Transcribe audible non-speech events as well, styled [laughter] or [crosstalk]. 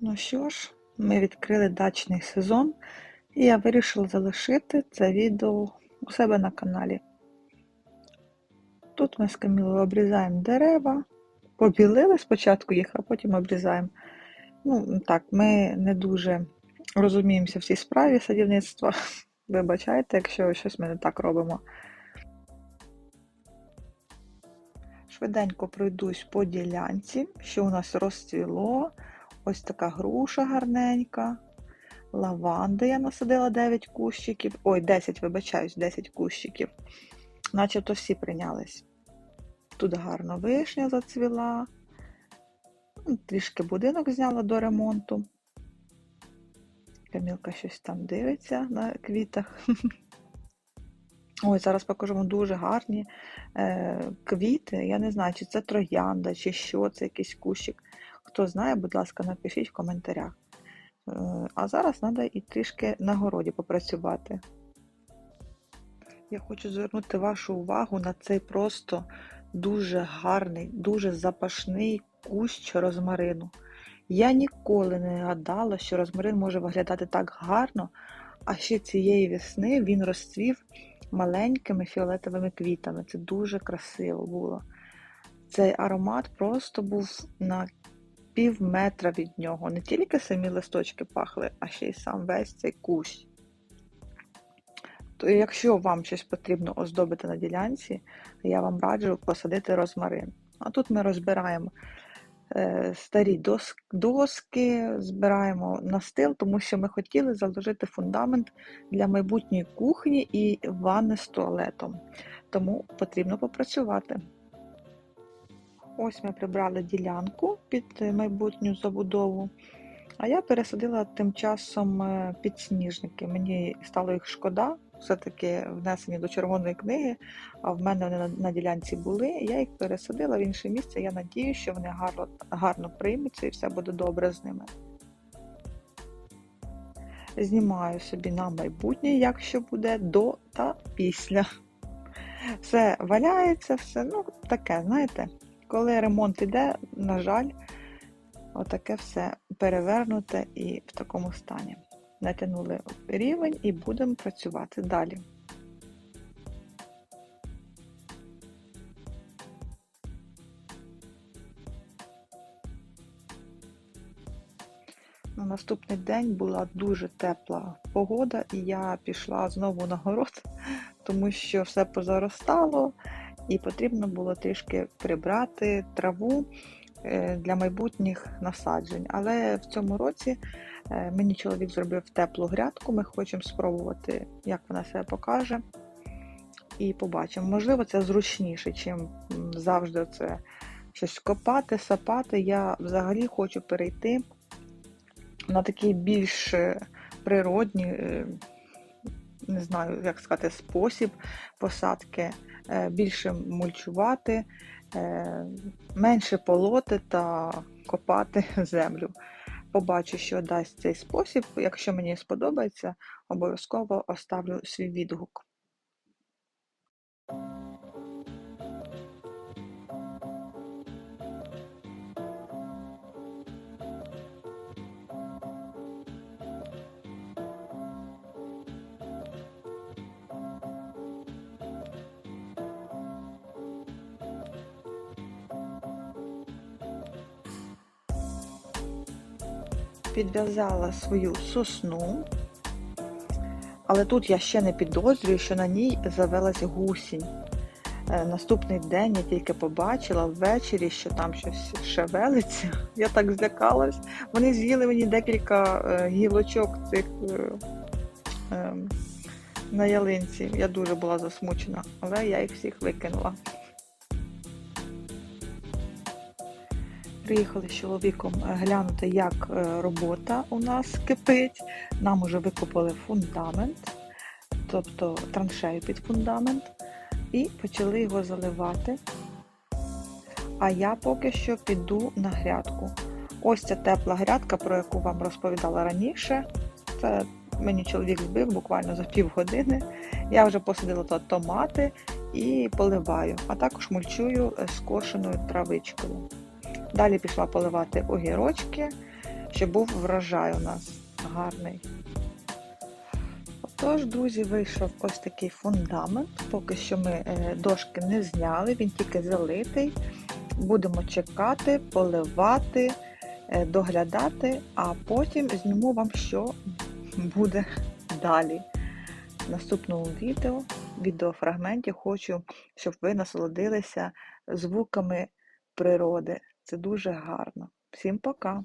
Ну що ж, ми відкрили дачний сезон, і я вирішила залишити це відео у себе на каналі. Тут ми з Камілою обрізаємо дерева, побілили спочатку їх, а потім обрізаємо. Ну, так, ми не дуже розуміємося в цій справі садівництва. [laughs] Вибачайте, якщо щось ми не так робимо. Швиденько пройдусь по ділянці, що у нас розцвіло. Ось така груша гарненька. Лаванди я насадила 9 кущиків. Ой, 10, вибачаюсь, 10 кущиків. Начебто всі прийнялись. Тут гарно вишня зацвіла. Ну, Трішки будинок зняла до ремонту. Камілка щось там дивиться на квітах. [laughs] Ой, зараз покажу вам дуже гарні е, квіти. Я не знаю, чи це троянда, чи що, це якийсь кущик. Хто знає, будь ласка, напишіть в коментарях. Е, а зараз треба і трішки на городі попрацювати. Я хочу звернути вашу увагу на цей просто дуже гарний, дуже запашний кущ розмарину. Я ніколи не гадала, що розмарин може виглядати так гарно, а ще цієї весни він розцвів маленькими фіолетовими квітами. Це дуже красиво було. Цей аромат просто був на пів метра від нього. Не тільки самі листочки пахли, а ще й сам весь цей кущ. То якщо вам щось потрібно оздобити на ділянці, я вам раджу посадити розмарин. А тут ми розбираємо е, старі доски, збираємо настил, тому що ми хотіли заложити фундамент для майбутньої кухні і ванни з туалетом. Тому потрібно попрацювати. Ось ми прибрали ділянку під майбутню забудову. А я пересадила тим часом е, підсніжники. Мені стало їх шкода, все-таки внесені до червоної книги, а в мене вони на, ділянці були. Я їх пересадила в інше місце. Я надію, що вони гарно, гарно приймуться і все буде добре з ними. Знімаю собі на майбутнє, якщо буде до та після. Все валяється, все, ну таке, знаєте, коли ремонт іде, на жаль, отаке все перевернуте і в такому стані. Натягнули рівень і будемо працювати далі. На наступний день була дуже тепла погода, і я пішла знову на город, [laughs] тому що все позаростало, і потрібно було трішки прибрати траву е, для майбутніх насаджень. Але в цьому році е, мені чоловік зробив теплу грядку. Ми хочемо спробувати, як вона себе покаже. І побачимо. Можливо, це зручніше, чим завжди це щось копати, сапати. Я взагалі хочу перейти на такий більш е, природній, не знаю, як сказати, спосіб посадки, е, більше мульчувати, е, менше полоти та копати [laughs] землю. Побачу, що дасть цей спосіб. Якщо мені сподобається, обов'язково оставлю свій відгук. Підв'язала свою сосну, але тут я ще не підозрюю, що на ній завелась гусінь. Е, Наступний день я тільки побачила ввечері, що там щось шевелиться. Я так злякалась. Вони з'їли мені декілька е, гілочок цих е, е, на ялинці. Я дуже була засмучена, але я їх всіх викинула. Приїхали з чоловіком е, глянути, як е, робота у нас кипить. Нам уже викопали фундамент, тобто траншею під фундамент, і почали його заливати. А я поки що піду на грядку. Ось ця тепла грядка, про яку вам розповідала раніше. Це мені чоловік збив буквально за півгодини. Я вже посадила тут томати і поливаю, а також мульчую е, скошеною травичкою. Далі пішла поливати огірочки, щоб був врожай у нас гарний. Отож, друзі, вийшов ось такий фундамент. Поки що ми е, дошки не зняли, він тільки залитий. Будемо чекати, поливати, е, доглядати, а потім зніму вам, що буде далі. В наступному відео, відеофрагменті хочу, щоб ви насолодилися звуками природи. Це дуже гарно. Всім пока!